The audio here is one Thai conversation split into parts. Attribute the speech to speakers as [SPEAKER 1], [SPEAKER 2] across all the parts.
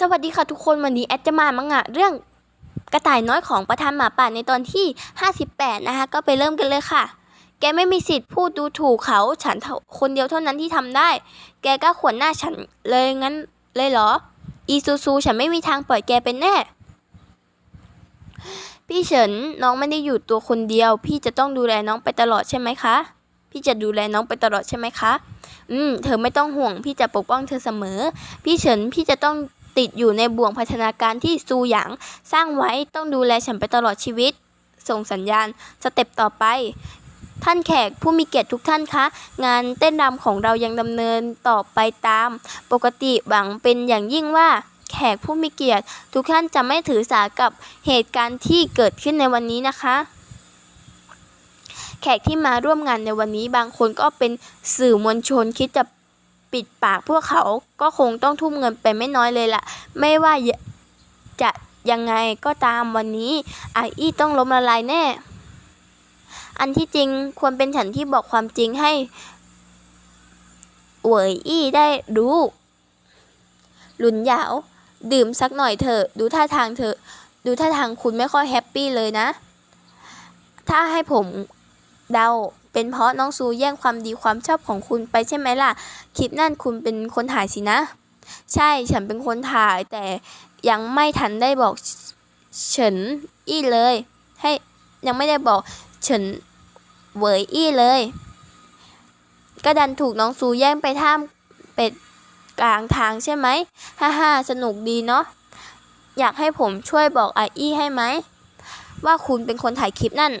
[SPEAKER 1] สวัสดีค่ะทุกคนวันนี้แอดจะมามังงะเรื่องกระต่ายน้อยของประธานหมาป่าในตอนที่ 58 นะคะ ก็ไปเริ่มกันเลยค่ะ แกไม่มีสิทธิ์พูดดูถูกเขาฉันคนเดียวเท่านั้นที่ทำได้ แกก็ขวนหน้าฉันเลยงั้นเลยเหรอ อีซูซูฉันไม่มีทางปล่อยแกเป็นแน่ พี่เฉินน้องไม่ได้อยู่ตัวคนเดียว พี่จะต้องดูแลน้องไปตลอดใช่ไหมคะ พี่จะดูแลน้องไปตลอดใช่ไหมคะ อืม เธอไม่ต้องห่วง พี่จะปกป้องเธอเสมอ พี่เฉินพี่จะต้อง ติดอยู่ในบ่วงพัฒนาการที่ซูหยางสร้างไว้ต้องดูแลฉันไปตลอดชีวิต ส่งสัญญาณสเต็ปต่อไป ท่านแขกผู้มีเกียรติทุกท่านคะ งานเต้นรำของเรายังดำเนินต่อไปตาม ปกติหวังเป็นอย่างยิ่งว่าแขกผู้มีเกียรติ ทุกท่านจะไม่ถือสากับเหตุการณ์ที่เกิดขึ้นในวันนี้นะคะ แขกที่มาร่วมงานในวันนี้บางคนก็เป็นสื่อมวลชนคิดจะ ปิดปากพวกเขาก็คงต้องทุ่มเงินไปไม่น้อยเลยล่ะ ไม่ว่าจะยังไงก็ตามวันนี้ไออี้ต้องล้มละลายแน่ อันที่จริงควรเป็นฉันที่บอกความจริงให้เหวยอี้ได้รู้หลุนหยาว ดื่มสักหน่อยเถอะ ดูท่าทางเถอะดูท่าทางคุณไม่ค่อยแฮปปี้เลยนะ ถ้าให้ผมเดา เป็นเพราะน้องซูแย่งความดีความชอบของคุณไปใช่ไหมล่ะ คลิปนั่นคุณเป็นคนถ่ายสินะ ใช่ฉันเป็นคนถ่ายแต่ยังไม่ทันได้บอกเฉินอี้เลย ให้ยังไม่ได้บอกเฉินเวยอี้เลย ก็ดันถูกน้องซูแย่งไปท่ามเป็ดกลางทางใช่ไหมฮ่าฮ่าสนุกดีเนาะ อยากให้ผมช่วยบอกไออี้ให้ไหม ว่าคุณเป็นคนถ่ายคลิปนั่น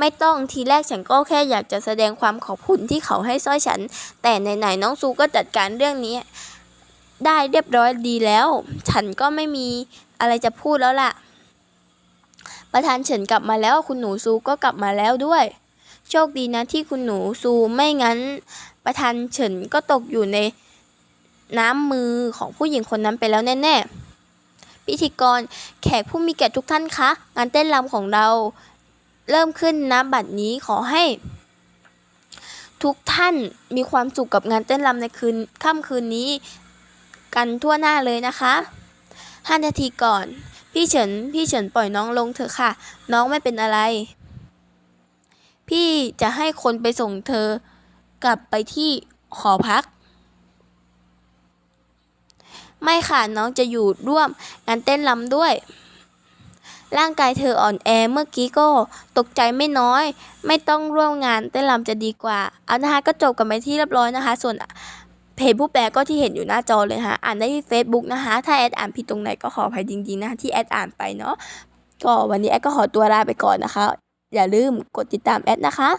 [SPEAKER 1] ไม่ต้องทีแรกฉันก็แค่อยากจะแสดงความขอบคุณที่เขาให้สร้อยฉัน แต่ไหนๆน้องซูก็จัดการเรื่องนี้ ได้เรียบร้อยดีแล้ว ฉันก็ไม่มีอะไรจะพูดแล้วล่ะ ประธานเฉินกลับมาแล้วคุณหนูซูก็กลับมาแล้วด้วย โชคดีนะที่คุณหนูซูไม่งั้น ประธานเฉินก็ตกอยู่ในน้ำมือของผู้หญิงคนนั้นไปแล้วแน่ๆพิธีกรแขกผู้มีเกียรติทุกท่านคะงานเต้นรำของเรา เริ่มขึ้นนะบัดนี้ขอให้ ทุกท่านมีความสุขกับงานเต้นรำในคืนค่ำคืนนี้ กันทั่วหน้าเลยนะคะห้านาทีก่อน พี่เฉินพี่เฉินปล่อยน้องลงเถอะค่ะ น้องไม่เป็นอะไร พี่จะให้คนไปส่งเธอกลับไปที่หอพัก ไม่ค่ะน้องจะอยู่ร่วมงานเต้นรำด้วย ร่างกายเธออ่อนแอเมื่อกี้ก็ตกใจไม่น้อย ไม่ต้องร่วมงานเต้นรำจะดีกว่า เอานะคะก็จบกันไปที่เรียบร้อยนะคะ ส่วนเพจผู้แปลก็ที่เห็นอยู่หน้าจอเลยค่ะอ่านได้ที่ Facebook นะคะ ถ้าแอดอ่านผิดตรงไหนก็ขออภัยจริงๆนะคะที่แอดอ่านไปเนาะก็วันนี้แอดก็ขอตัวลาไปก่อนนะคะ อย่าลืมกดติดตามแอดนะคะ